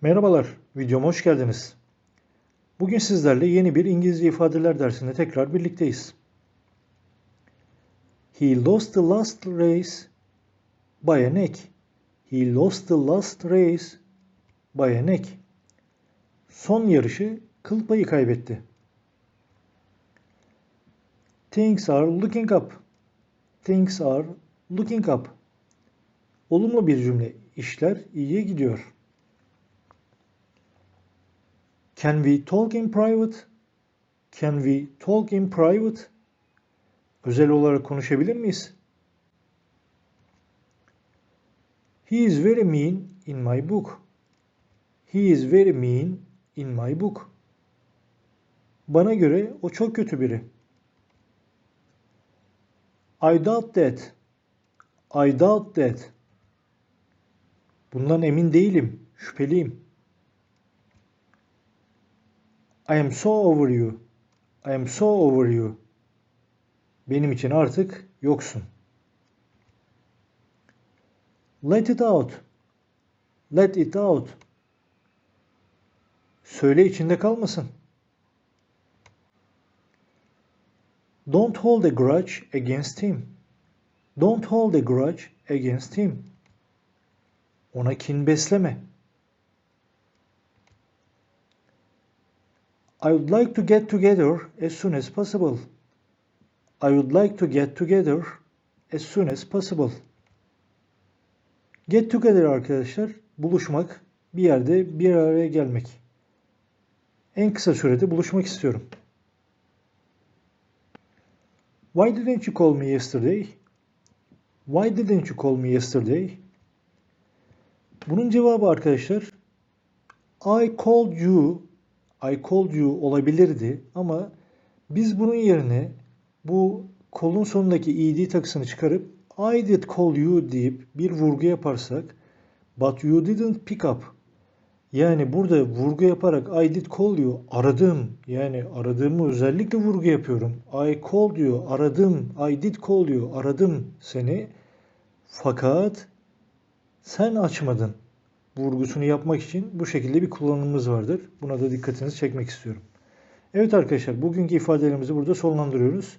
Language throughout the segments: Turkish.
Merhabalar, videoma hoş geldiniz. Bugün sizlerle yeni bir İngilizce ifadeler dersinde tekrar birlikteyiz. He lost the last race by a neck. He lost the last race by a neck. Son yarışı kıl payı kaybetti. Things are looking up. Things are looking up. Olumlu bir cümle. İşler iyiye gidiyor. Can we talk in private? Can we talk in private? Özel olarak konuşabilir miyiz? He is very mean in my book. He is very mean in my book. Bana göre o çok kötü biri. I doubt that. I doubt that. Bundan emin değilim. Şüpheliyim. I am so over you. I am so over you. Benim için artık yoksun. Let it out. Let it out. Söyle içinde kalmasın. Don't hold a grudge against him. Don't hold a grudge against him. Ona kin besleme. I would like to get together as soon as possible. I would like to get together as soon as possible. Get together arkadaşlar, buluşmak, bir yerde bir araya gelmek. En kısa sürede buluşmak istiyorum. Why didn't you call me yesterday? Why didn't you call me yesterday? Bunun cevabı arkadaşlar I called you I called you olabilirdi ama biz bunun yerine bu kolun sonundaki ed takısını çıkarıp I did call you deyip bir vurgu yaparsak but you didn't pick up yani burada vurgu yaparak I did call you aradım yani aradığımı özellikle vurgu yapıyorum. I called you aradım. I did call you aradım seni. Fakat sen açmadın vurgusunu yapmak için bu şekilde bir kullanımımız vardır. Buna da dikkatinizi çekmek istiyorum. Evet arkadaşlar bugünkü ifadelerimizi burada sonlandırıyoruz.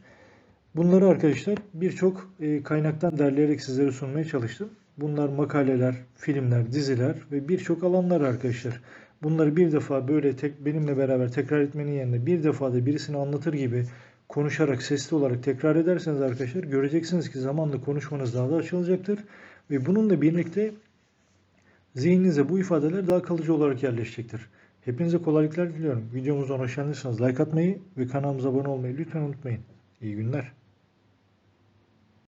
Bunları arkadaşlar birçok e, kaynaktan derleyerek sizlere sunmaya çalıştım. Bunlar makaleler, filmler, diziler ve birçok alanlar arkadaşlar. Bunları bir defa böyle tek benimle beraber tekrar etmenin yerine bir defa da birisini anlatır gibi konuşarak sesli olarak tekrar ederseniz arkadaşlar göreceksiniz ki zamanla konuşmanız daha da açılacaktır. Ve bununla birlikte zihninize bu ifadeler daha kalıcı olarak yerleşecektir. Hepinize kolaylıklar diliyorum. Videomuzdan hoşlandıysanız like atmayı ve kanalımıza abone olmayı lütfen unutmayın. İyi günler.